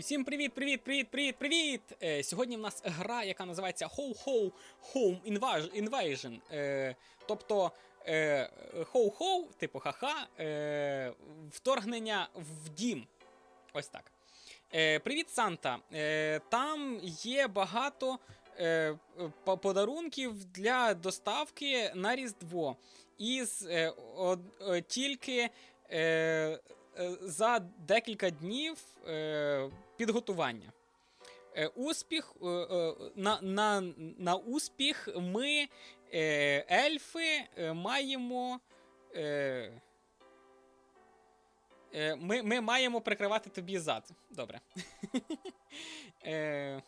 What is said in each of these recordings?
Усім привіт, привіт, привіт, привіт, привіт! Е, сьогодні в нас гра, яка називається Ho-Ho Home Invasion. Е, тобто е, Ho-Ho, типу ха-ха, е, вторгнення в дім. Ось так. Е, привіт, Санта. Е, там є багато е, подарунків для доставки на Різдво. Із е, од, е, тільки. Е, е, за декілька днів е, підготування. Е, успіх, е, е, на, на, на успіх ми, ельфи, маємо. Ми, ми маємо прикривати тобі зад. Добре.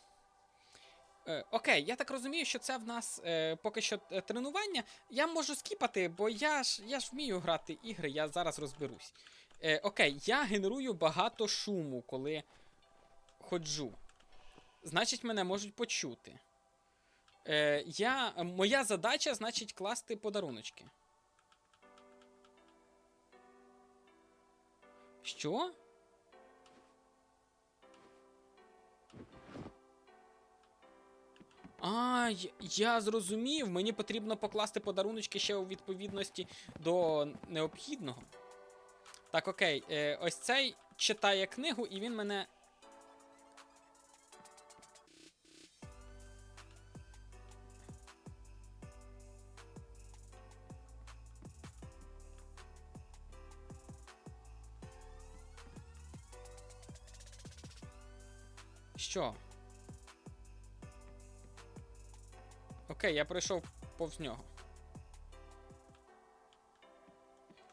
Окей, я так розумію, що це в нас поки що тренування. Я можу скіпати, бо я ж я ж вмію грати ігри, я зараз розберусь. Окей, я генерую багато шуму, коли ходжу. Значить, мене можуть почути. Е, я, моя задача, значить, класти подаруночки. Що? А, я- зрозумів. Мені потрібно покласти подаруночки ще у відповідності до необхідного. Так, окей. Е, ось цей читає книгу, і він мене. Що? Окей, я пройшов повз нього.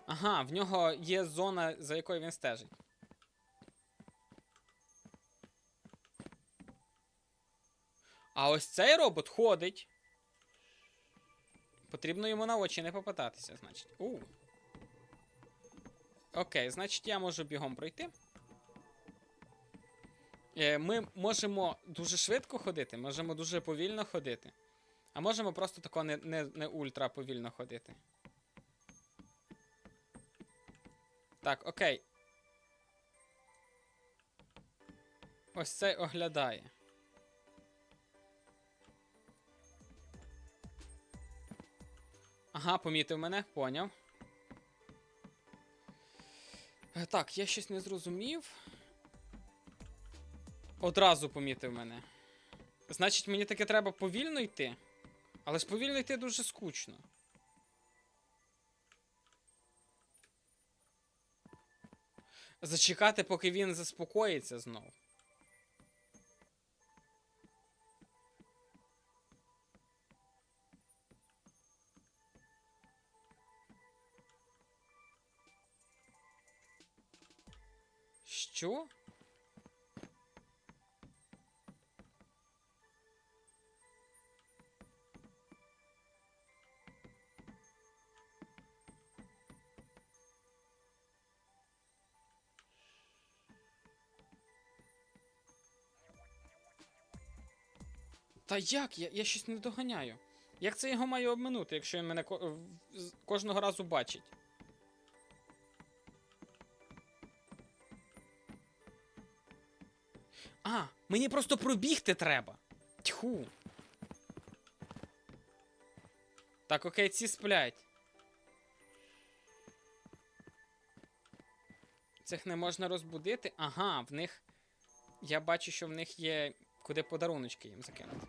Ага, в нього є зона, за якою він стежить. А ось цей робот ходить. Потрібно йому на очі не попитатися, значить. У. Окей, значить я можу бігом пройти. Е, Ми можемо дуже швидко ходити, можемо дуже повільно ходити. А можемо просто тако не, не, не ультра повільно ходити. Так, окей. Ось цей оглядає. Ага, помітив мене, поняв. Е, Так, я щось не зрозумів. Одразу помітив мене. Значить, мені таки треба повільно йти. Але ж повільно йти дуже скучно. Зачекати, поки він заспокоїться знов. Що? Та як? Я, я щось не доганяю. Як це його маю обминути, якщо він мене ко- кожного разу бачить? А, мені просто пробігти треба. Тьху. Так, окей, ці сплять. Цих не можна розбудити. Ага, в них. Я бачу, що в них є куди подаруночки їм закинути.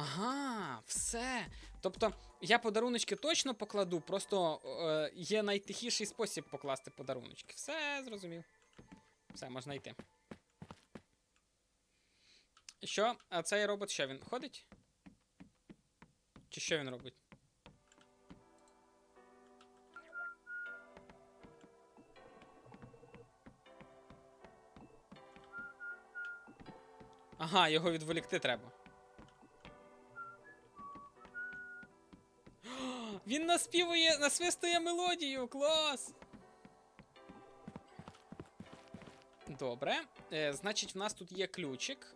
Ага, все. Тобто, я подаруночки точно покладу, просто е, є найтихіший спосіб покласти подаруночки. Все, зрозумів. Все, можна йти. Що? А цей робот що він ходить? Чи що він робить? Ага, його відволікти треба. Він наспівує, насвистує мелодію, клас! Добре. Е, значить, в нас тут є ключик.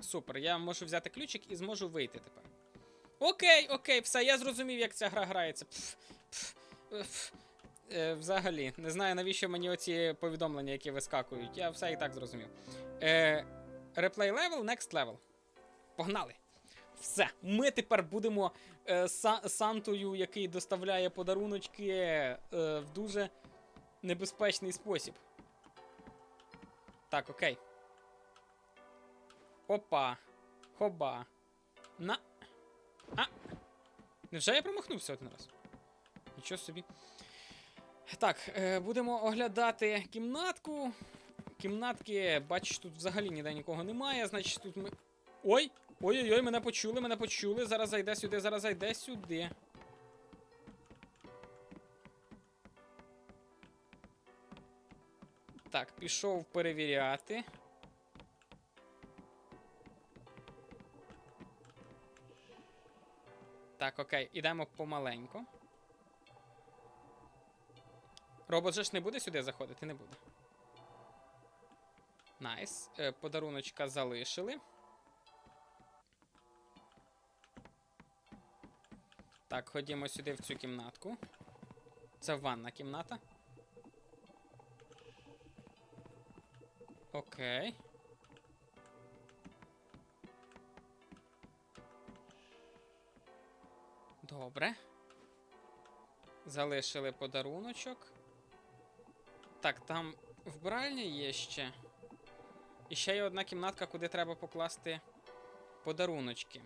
Супер, я можу взяти ключик і зможу вийти тепер. Окей, окей, все, я зрозумів, як ця гра грається. Пф, пф, пф. Е, взагалі, не знаю, навіщо мені оці повідомлення, які вискакують. Я все і так зрозумів. Е, replay level, next level. Погнали! Все, ми тепер будемо е, са- Сантою, який доставляє подаруночки е, в дуже небезпечний спосіб. Так, окей. Опа. Хоба. На. А. Невже я промахнувся один раз? Нічого собі. Так, е, будемо оглядати кімнатку. Кімнатки, бачиш, тут взагалі ніде нікого немає, значить тут ми. Ой! Ой-ой-ой, мене почули, мене почули. Зараз зайде сюди, зараз зайде сюди. Так, пішов перевіряти. Так, окей, ідемо помаленько. Робот же ж не буде сюди заходити, не буде. Найс. Е, подаруночка залишили. Так, ходімо сюди в цю кімнатку. Це ванна кімната. Окей. Добре. Залишили подаруночок. Так, там вбиральня є ще. І ще є одна кімнатка, куди треба покласти подаруночки.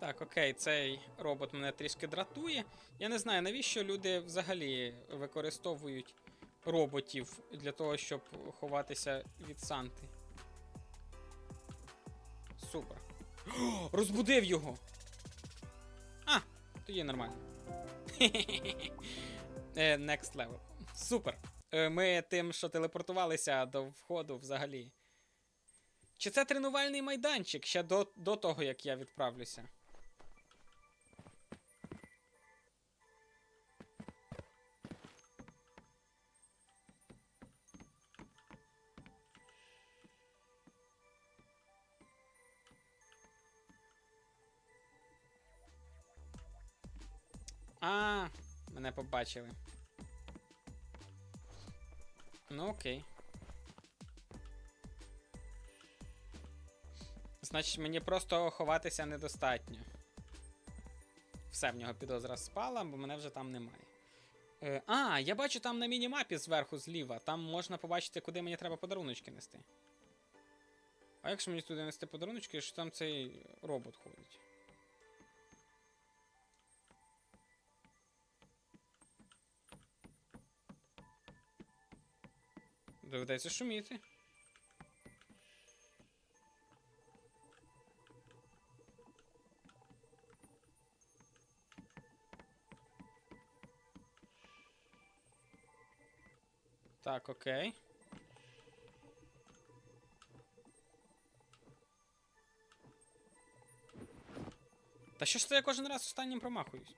Так, окей, цей робот мене трішки дратує. Я не знаю, навіщо люди взагалі використовують роботів для того, щоб ховатися від Санти. Супер. О, розбудив його! А, тоді нормально. Е, Next level. Супер. Е, Ми тим, що телепортувалися до входу взагалі. Чи це тренувальний майданчик ще до, до того, як я відправлюся? Мене. Ну окей. Значить, мені просто ховатися недостатньо. Все, в нього підозра спала, бо мене вже там немає. Е, а, я бачу там на мінімапі зверху зліва. Там можна побачити, куди мені треба подаруночки нести. А якщо мені туди нести подаруночки, що там цей робот ходить? Доведеться шуміти. Так, окей. Та що ж це я кожен раз останнім промахуюсь?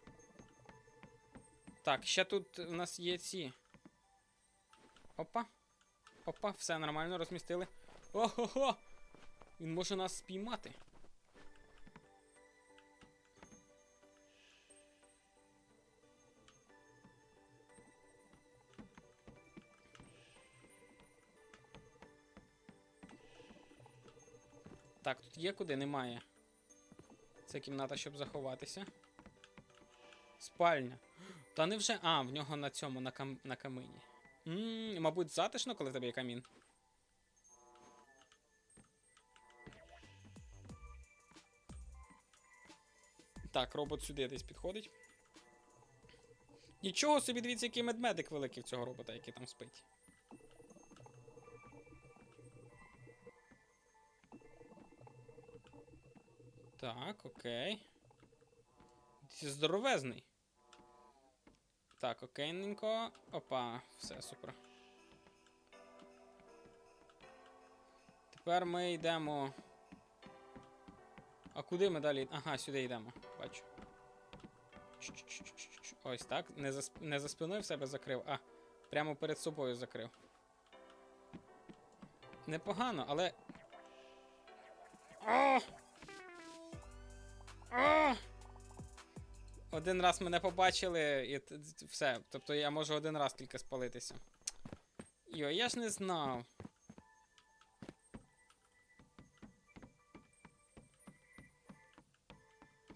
Так, ще тут у нас є ці. Опа. Опа, все нормально розмістили. Ого-го! Він може нас спіймати. Так, тут є куди немає. Це кімната, щоб заховатися. Спальня. Та не вже. А, в нього на цьому, на, кам... на камині. Ммм, мабуть, затишно, коли в тебе є камін. Так, робот сюди десь підходить. Нічого собі, дивіться, який медмедик великий в цього робота, який там спить. Так, окей. Це здоровезний. Так, окейненько. Опа, все, супер. Тепер ми йдемо. А куди ми далі? Ага, сюди йдемо. Бачу. Ось так. Не за, не за спиною в себе закрив, а прямо перед собою закрив. Непогано, але. Один раз мене побачили, і все. Тобто я можу один раз тільки спалитися. Йо, я ж не знав.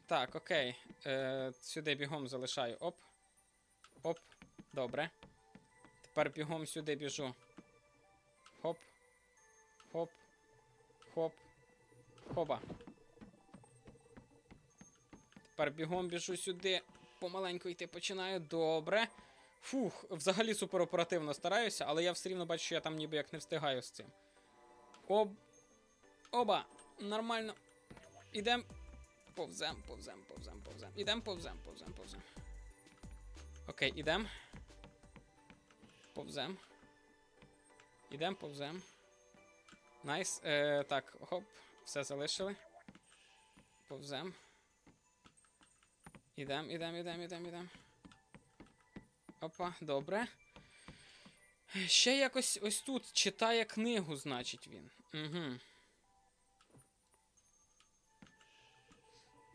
Так, окей. Е, сюди бігом залишаю. Оп. Оп. Добре. Тепер бігом сюди біжу. Хоп. Хоп. Хоп. Хоба. Тепер бігом біжу сюди. Помаленьку йти починаю. Добре. Фух, взагалі супер оперативно стараюся, але я все рівно бачу, що я там ніби як не встигаю з цим. Об. Оба! Нормально. Ідем. Повзем, повзем, повзем, повзем. Ідем, повзем, повзем, повзем. Окей, ідем. Повзем. Ідем, повзем. Найс. Е, так, хоп. Все залишили. Повзем. Ідем, ідем, ідем, ідем, ідем. Опа, добре. Ще якось ось тут читає книгу, значить він. Угу.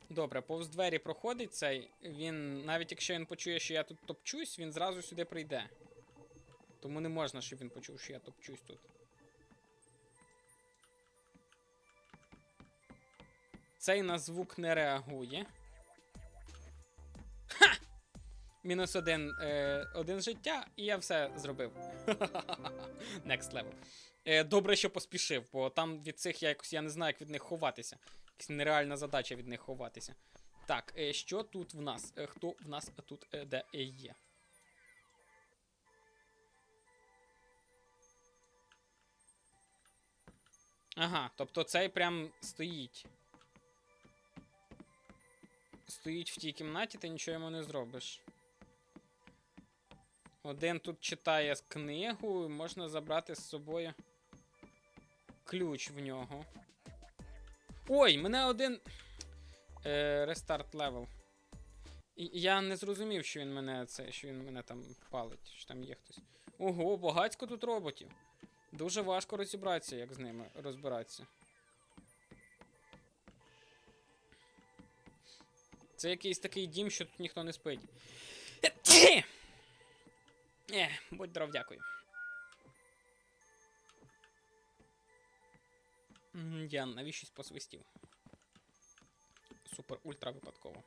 Добре, повз двері проходить цей. Він, навіть якщо він почує, що я тут топчусь, він зразу сюди прийде. Тому не можна, щоб він почув, що я топчусь тут. Цей на звук не реагує. Мінус один, е, один життя, і я все зробив. Next level. Е, добре, що поспішив, бо там від цих я якось я не знаю, як від них ховатися. Якась нереальна задача від них ховатися. Так, е, що тут в нас? Е, хто в нас тут е, де е, є? Ага, тобто цей прям стоїть. Стоїть в тій кімнаті, ти нічого йому не зробиш. Один тут читає книгу, можна забрати з собою ключ в нього. Ой, мене один. Е, рестарт левел. Я не зрозумів, що він мене це, що він мене там палить, що там є хтось. Ого, багатько тут роботів. Дуже важко розібратися, як з ними розбиратися. Це якийсь такий дім, що тут ніхто не спить. Е, будь здоров, дякую. Я навіщось посвистів. Супер ультра випадково.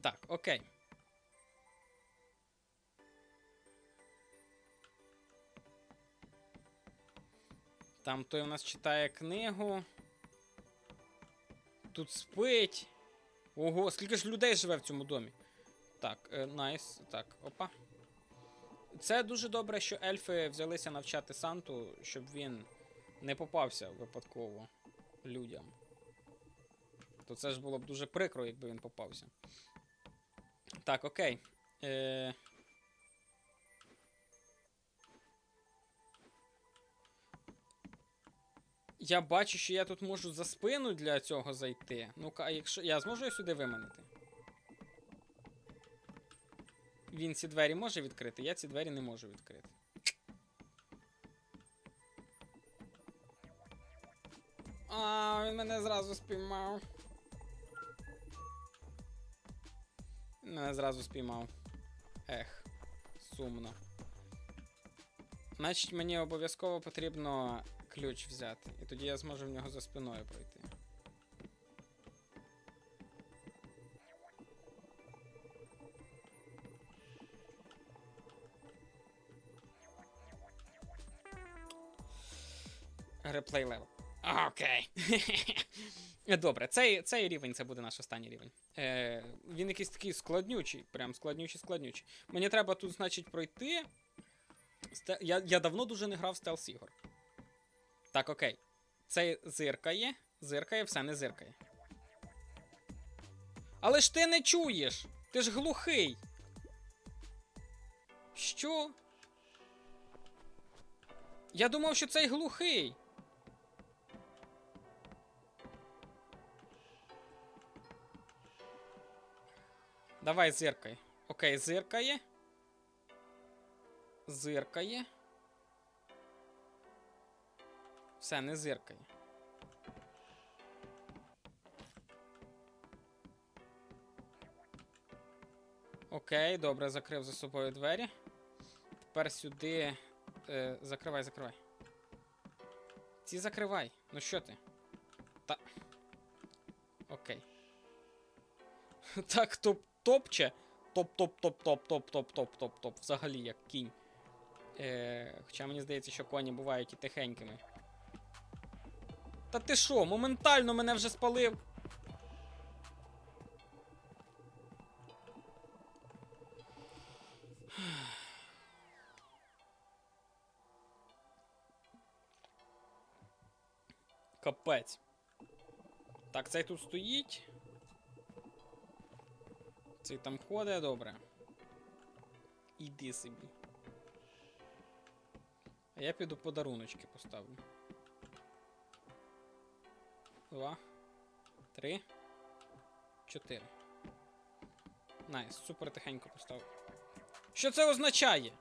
Так, окей. Там той у нас читає книгу. Тут спить. Ого, скільки ж людей живе в цьому домі. Так, е, найс. Так, опа. Це дуже добре, що ельфи взялися навчати Санту, щоб він не попався випадково людям. То це ж було б дуже прикро, якби він попався. Так, окей. Е... Я бачу, що я тут можу за спину для цього зайти. Ну-ка, а якщо. Я зможу його сюди виманити? Він ці двері може відкрити, я ці двері не можу відкрити. А, він мене зразу спіймав. Він Мене зразу спіймав. Ех, сумно. Значить, мені обов'язково потрібно ключ взяти. І тоді я зможу в нього за спиною пройти. Реплей левел. Окей. Добре, цей, цей рівень це буде наш останній рівень. Е, він якийсь такий складнючий, прям складнючий, складнючий. Мені треба тут, значить, пройти. Я, я давно дуже не грав в стелс ігор. Так, окей. Цей зиркає, зиркає, все не зиркає. Але ж ти не чуєш! Ти ж глухий. Що? Я думав, що цей глухий. Давай зиркай. Окей, зиркає. Зиркає. Все, не зиркає. Окей, добре, закрив за собою двері. Тепер сюди. Е, закривай, закривай. Ці закривай. Ну що ти? Та. Окей. Так, топ топче. Топ-топ-топ-топ-топ-топ-топ-топ-топ. Взагалі як кінь. Е, хоча мені здається, що коні бувають і тихенькими. Та ти що, моментально мене вже спалив. Капець. Так, цей тут стоїть. Цей там ходить, добре. Іди собі. А я піду подаруночки поставлю. Два. Три. Чотири. Найс, супер тихенько поставив. Що це означає?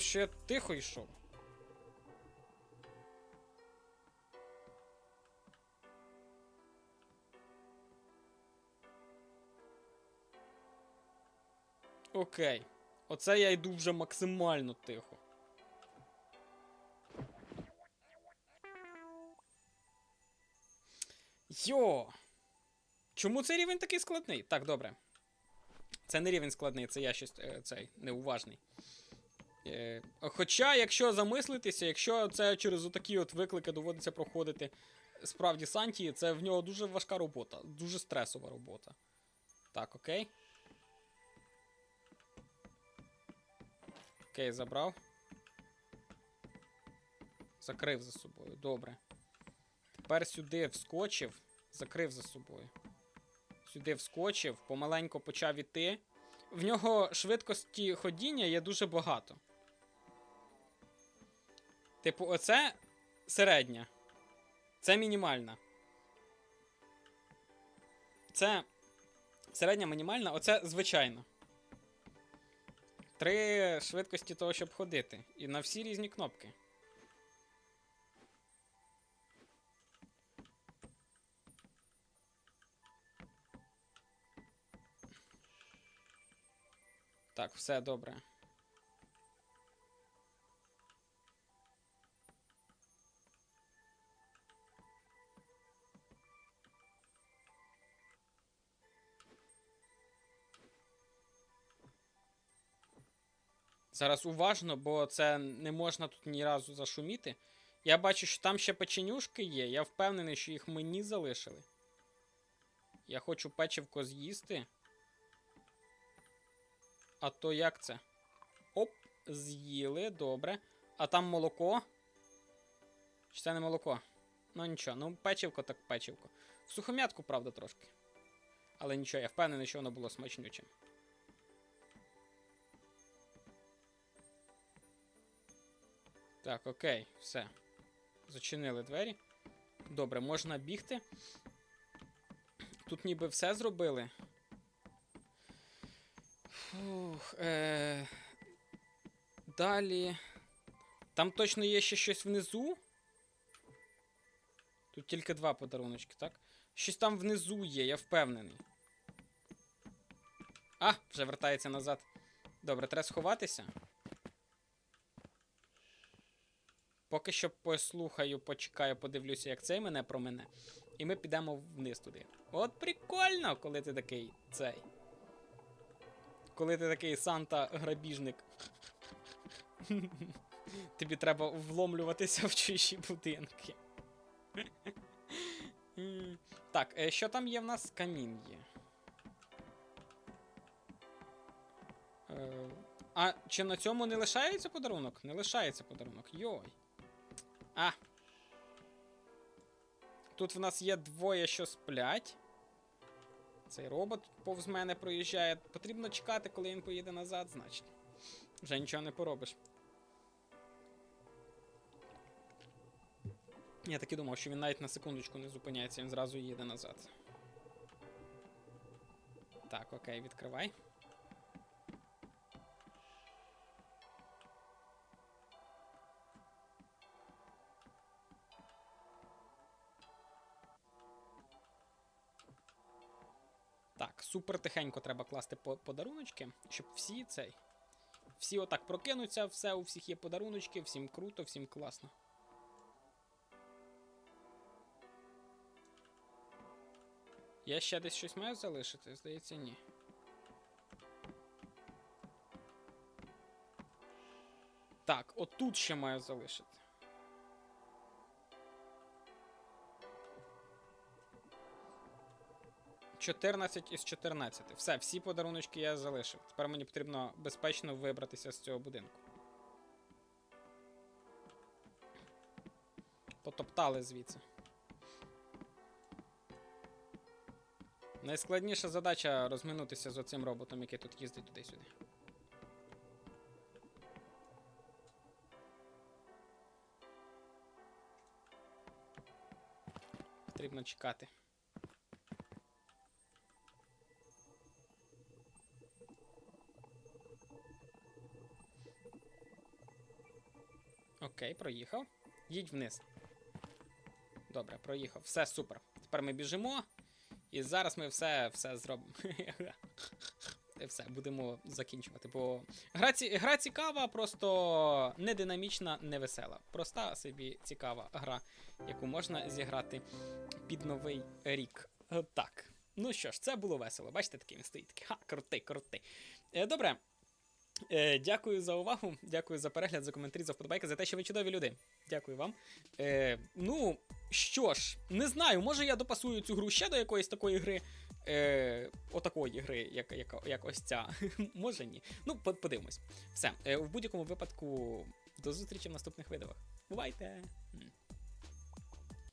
Що я тихо йшов. Окей. Оце я йду вже максимально тихо. Йо! Чому цей рівень такий складний? Так, добре. Це не рівень складний, це я щось е, цей неуважний. Е, хоча, якщо замислитися, якщо це через отакі от виклики доводиться проходити справді Санті, це в нього дуже важка робота, дуже стресова робота. Так, окей. Окей, забрав. Закрив за собою. Добре. Тепер сюди вскочив, закрив за собою. Сюди вскочив, помаленько почав іти. В нього швидкості ходіння є дуже багато. Типу, оце середня. Це мінімальна. Це середня мінімальна, оце звичайна. Три швидкості того, щоб ходити. І на всі різні кнопки. Так, все добре. Зараз уважно, бо це не можна тут ні разу зашуміти. Я бачу, що там ще печенюшки є. Я впевнений, що їх мені залишили. Я хочу печивко з'їсти. А то як це? Оп, з'їли, добре. А там молоко. Чи це не молоко? Ну нічого, ну печивко так печивко. В сухом'ятку, правда, трошки. Але нічого, я впевнений, що воно було смачнючим. Так, окей, все. Зачинили двері. Добре, можна бігти. Тут ніби все зробили. Фух, е... Далі. Там точно є ще щось внизу. Тут тільки два подаруночки, так? Щось там внизу є, я впевнений. А, вже вертається назад. Добре, треба сховатися. Поки що послухаю, почекаю, подивлюся, як цей мене про мене. І ми підемо вниз туди. От прикольно, коли ти такий цей. Коли ти такий Санта-грабіжник. Тобі треба вломлюватися в чужі будинки. Так, е, що там є в нас? Камін є. Е, А чи на цьому не лишається подарунок? Не лишається подарунок. Йой. А. Тут в нас є двоє, що сплять. Цей робот повз мене проїжджає. Потрібно чекати, коли він поїде назад, значить. Вже нічого не поробиш. Я так і думав, що він навіть на секундочку не зупиняється, він зразу їде назад. Так, окей, відкривай. Супер тихенько треба класти по- подаруночки, щоб всі цей. Всі отак прокинуться, все, у всіх є подаруночки, всім круто, всім класно. Я ще десь щось маю залишити? Здається, ні. Так, отут ще маю залишити. Чотирнадцять із 14. Все, всі подаруночки я залишив. Тепер мені потрібно безпечно вибратися з цього будинку. Потоптали звідси. Найскладніша задача розминутися з оцим роботом, який тут їздить туди-сюди. Потрібно чекати. Окей, проїхав. Їдь вниз. Добре, проїхав. Все супер. Тепер ми біжимо. І зараз ми все, все зробимо. І все, будемо закінчувати. Бо гра, ці, гра цікава, просто не динамічна, не весела. Проста собі цікава гра, яку можна зіграти під новий рік. Е, Так. Ну що ж, це було весело. Бачите, такий він стоїть. такий, Ха, крутий, крутий. Е, добре. Е, дякую за увагу, дякую за перегляд, за коментарі, за вподобайки, за те, що ви чудові люди. Дякую вам. Е, ну, що ж, не знаю, може я допасую цю гру ще до якоїсь такої гри. Е, отакої гри, як, як, як ось ця. може ні. Ну, подивимось. Все, е, в будь-якому випадку, до зустрічі в наступних відео. Бувайте!